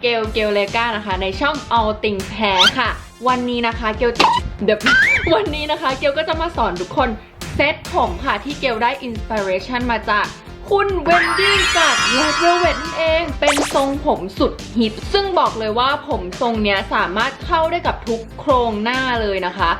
เกลเกลเลกานะคะ ในช่อง All Things Hair ค่ะ วันนี้นะคะเกลจะเดี๋ยววันนี้นะคะเกลก็จะมาสอนทุกคนเซตผมค่ะที่เกลได้อินสปิเรชันมาจากคุณเวนดี้จาก Red Velvet นั่นเองเป็นทรงผมสุดฮิต ซึ่งบอกเลยว่าผมทรงเนี้ยสามารถเข้าได้กับทุกโครงหน้าเลยนะคะ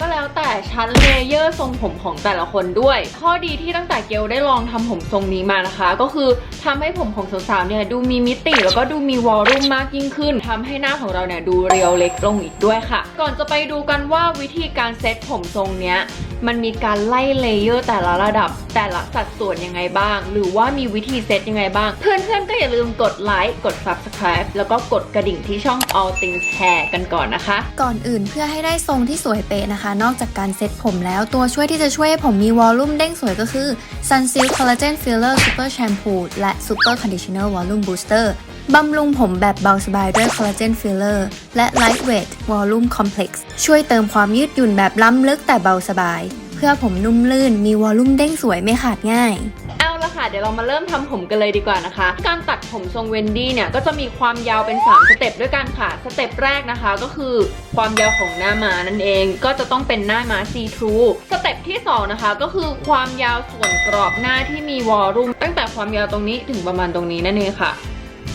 ก็แล้วแต่ชั้นเลเยอร์ทรงผมของแต่ละคนด้วย ข้อดีที่ตั้งแต่เกลได้ลองทำผมทรงนี้มานะคะ ก็คือทำให้ผมของสาวๆเนี่ยดูมีมิติแล้วก็ดูมีวอลลุ่มมากยิ่งขึ้นทำให้หน้าของเราเนี่ยดูเรียวเล็กลงอีกด้วยค่ะ ก่อนจะไปดูกันว่าวิธีการเซตผมทรงเนี้ย มันมีการไล่เลเยอร์แต่ละระดับ แต่ละสัดส่วนยังไงบ้าง หรือว่ามีวิธีเซตยังไงบ้าง เพื่อนๆก็อย่าลืมกดไลค์กด subscribe แล้วก็กดกระดิ่งที่ช่อง All Things Hair กันก่อนนะคะ ก่อนอื่นเพื่อให้ได้ทรงที่สวยเป๊ะนะคะ นอกจากการเซ็ตผมแล้วตัวช่วยที่จะช่วยให้ผมมีวอลลุ่มเด้งสวยก็คือ Sunsilk Collagen Filler Super Shampoo และ Super Conditioner Volume Booster บำรุงผมแบบเบาสบายด้วย Collagen Filler และ Lightweight Volume Complex ช่วยเติมความยืดหยุ่นแบบล้ำลึกแต่เบาสบาย เพื่อผมนุ่มลื่นมีวอลลุ่มเด้งสวยไม่ขาดง่ายเอาละค่ะเดี๋ยวเรามาเริ่มทำผมกันเลยดีกว่านะคะ การตัดผมทรงเวนดี้เนี่ยก็จะมีความยาวเป็น 3 สเต็ปด้วยกันค่ะ สเต็ปแรกนะคะ ก็คือความยาวของหน้ามานั่นเองก็จะต้องเป็นหน้ามาซีทรูสเต็ปที่ 2 นะคะ ก็คือความยาวส่วนกรอบหน้าที่มีวอลลุ่มตั้งแต่ความยาวตรงนี้ถึงประมาณตรงนี้นั่นเองค่ะ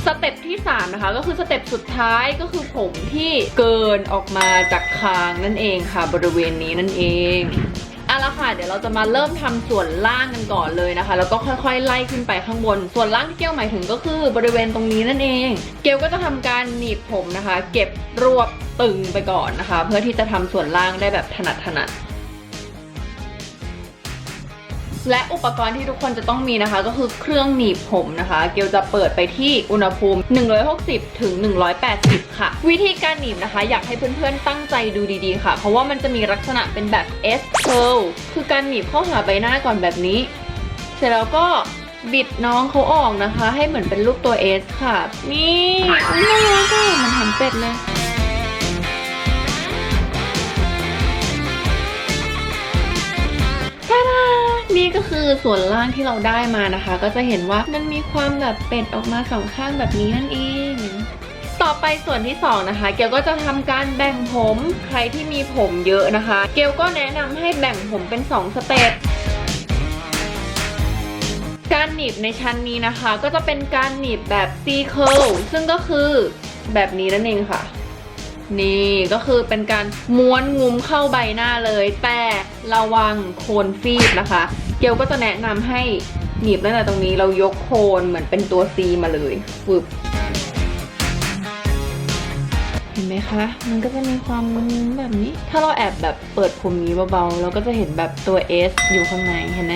สเต็ปที่ 3 นะคะ ก็คือสเต็ปสุดท้ายก็คือผมที่เกินออกมาจากคางนั่นเองค่ะ บริเวณนี้นั่นเองเอาละค่ะเดี๋ยวเราจะมาเริ่มทำส่วนล่างกันก่อนเลยนะคะ แล้วก็ค่อยๆ ไล่ขึ้นไปข้างบน ส่วนล่างที่เกลหมายถึงก็คือบริเวณตรงนี้นั่นเอง เกลก็จะทำการหนีบผมนะคะ เก็บรวบตึงไปก่อนนะคะ เพื่อที่จะทำส่วนล่างได้แบบถนัดถนัด และอุปกรณ์ที่ทุกคนจะต้องมีนะคะ ก็คือเครื่องหนีบผมนะคะ เกลจะเปิดไปที่อุณหภูมิ 160 ถึง 180 ค่ะ วิธีการหนีบนะคะ อยากให้เพื่อนๆตั้งใจดูดีๆค่ะ เพราะว่ามันจะมีลักษณะเป็นแบบ S curl คือการหนีบเข้าหาใบหน้าก่อนแบบนี้ เสร็จแล้วก็บิดน้องเขาออกนะคะ ให้เหมือนเป็นรูปตัว S ค่ะ นี่น่ารักมันหันเป็ดเลย นี่ก็คือส่วนล่างที่เราได้มานะคะ ก็จะเห็นว่ามันมีความแบบเป็ดออกมาสองข้างแบบนี้นั่นเองต่อไปส่วนที่สองนะคะ เกลก็จะทำการแบ่งผมใครที่มีผมเยอะนะคะ เกลก็แนะนำให้แบ่งผมเป็นสองสเต็ปการหนีบในชั้นนี้นะคะ ก็จะเป็นการหนีบแบบ C curl ซึ่งก็คือแบบนี้นั่นเองค่ะ นี่ก็คือเป็นการม้วนงุ้มเข้าใบหน้าเลย แต่ระวังโคนฟีบนะคะ เกลก็จะแนะนำให้หนีบตั้งแต่ตรงนี้เรายกโคนเหมือนเป็นตัว C มาเลยฟึบเห็นไหมคะ มันก็จะมีความงุ้มแบบนี้ ถ้าเราแอบแบบเปิดผมนี้เบาๆ เราก็จะเห็นแบบตัว S อยู่ข้างในเห็นไหม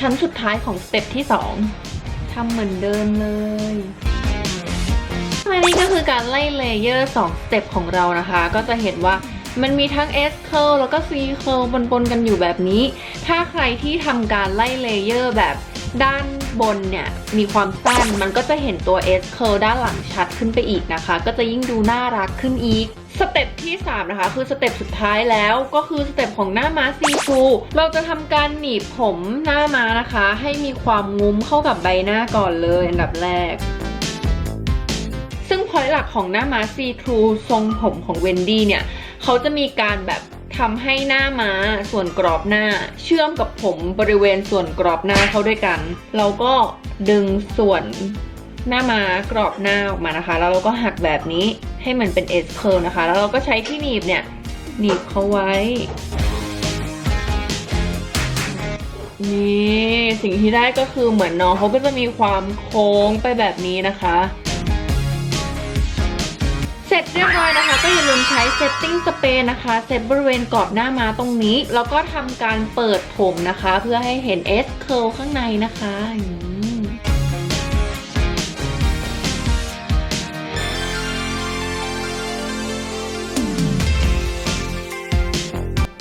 ชั้นสุดท้ายของสเต็ปที่ 2ทำเหมือนเดิมเลยอันนี้ก็คือการไล่เลเยอร์ 2 สเต็ปของเรานะคะ ก็จะเห็นว่า มันมีทั้ง S curl แล้วก็ C curl ปนๆกันอยู่แบบนี้ ถ้าใครที่ทำการไล่เลเยอร์แบบด้านบนเนี่ยมีความสั้นมันก็จะเห็นตัว S curl ด้านหลังชัดขึ้นไปอีกนะคะ ก็จะยิ่งดูน่ารักขึ้นอีกสเต็ปที่ 3 นะคะ คือสเต็ปสุดท้ายแล้วก็คือสเต็ปของหน้าม้าซีทรูเราจะทำการหนีบผมหน้าม้านะคะ ให้มีความงุ้มเข้ากับใบหน้าก่อนเลยอันดับแรกซึ่งพอยหลักของหน้าม้าซีทรูทรงผมของเวนดี้เนี่ย เขาจะมีการแบบทำให้หน้าม้าส่วนกรอบหน้า เชื่อมกับผมบริเวณส่วนกรอบหน้าเข้าด้วยกัน เราก็ดึงส่วนหน้าม้ากรอบหน้าออกมานะคะ แล้วเราก็หักแบบนี้ให้มันเป็น S curl นะคะ แล้วเราก็ใช้ที่หนีบเนี่ยหนีบเขาไว้ นี่สิ่งที่ได้ก็คือเหมือนน้องเขาก็จะมีความโค้งไปแบบนี้นะคะ เสร็จเรียบร้อยนะคะ ก็อย่าลืมใช้เซตติ้งสเปรย์นะคะเซตบริเวณกรอบหน้ามาตรงนี้ แล้วก็ทำการเปิดผมนะคะ เพื่อให้เห็น S curl ข้างในนะคะอย่างนี้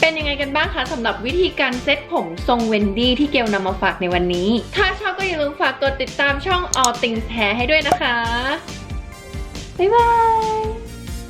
เป็นยังไงกันบ้างคะสำหรับวิธีการเซตผมทรงเวนดี้ที่เกลนำมาฝากในวันนี้ ถ้าชอบก็อย่าลืมฝากกดติดตามช่อง All Things Hair ให้ด้วยนะคะ บ๊ายบาย